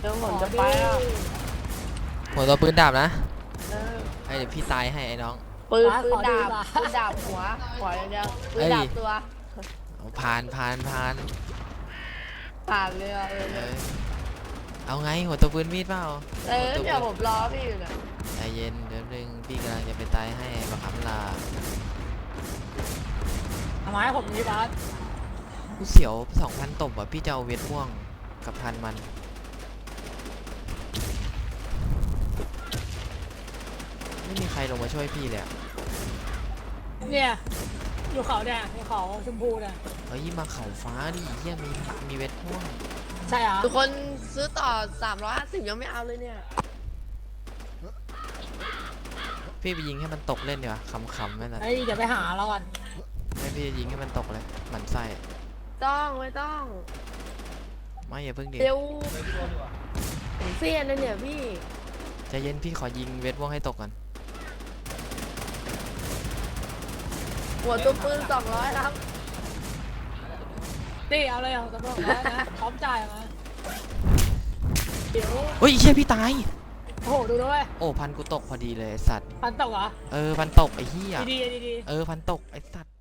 เดี๋ยวผมจะไปอะหัวตัวปืนดาบนะเออไอ้เดี๋ยวพี่ตายให้ไอ้น้อง ปืนปืนดาบปืนดาบหัวหัวอย่างเดียวปืนดาบตัวเอาผ่านผ่านผ่านผ่านเลยอะเออเออเอาไงหัวตัวปืนมีดเปล่าเออเดี๋ยวผมรอพี่อยู่นะใจเย็นเดี๋ยวนึงพี่กำลังจะไปตายให้บักคำลาทำไมผมนี่บาสผู้เสียวสองพันตบอะพี่จะเอาเวทม่วงกับพันมัน ไม่มีใครลงมาช่วยพี่เลยอะเนี่ย อยู่เขาเนี่ยอยู่เขาชมพูเนี่ยเฮ้ยมาเขาฟ้าดิเฮียมีมีเวทม่วงใช่เหรอทุกคนซื้อต่อ 350 ยังไม่เอาเลยเนี่ย พี่ไปยิงให้มันตกเล่นดีกว่าขำๆไม่นะเฮ้ยเดี๋ยวไปหาเราก่อนไม่พี่จะยิงให้มันตกเลยหมันไส้ต้องไม่ต้องไม่อย่าเพิ่งดิเร็วผมเสียนเลยเนี่ยพี่ใจเย็นพี่ขอยิงเวทม่วงให้ตกก่อน หัวตัวปืน200ครับนี่เอาเลยเอาตำรวจแล้วนะพร้อมจ่ายมาเดี๋ยวเฮ้ยเชี่ยพี่ตาย โอ้โหดูด้วยโอ้พันกูตกพอดีเลยไอ้สัตว์ พันตกเหรอ เออพันตกไอ้เหี้ย ดีดีดีเออพันตกไอ้สัตว์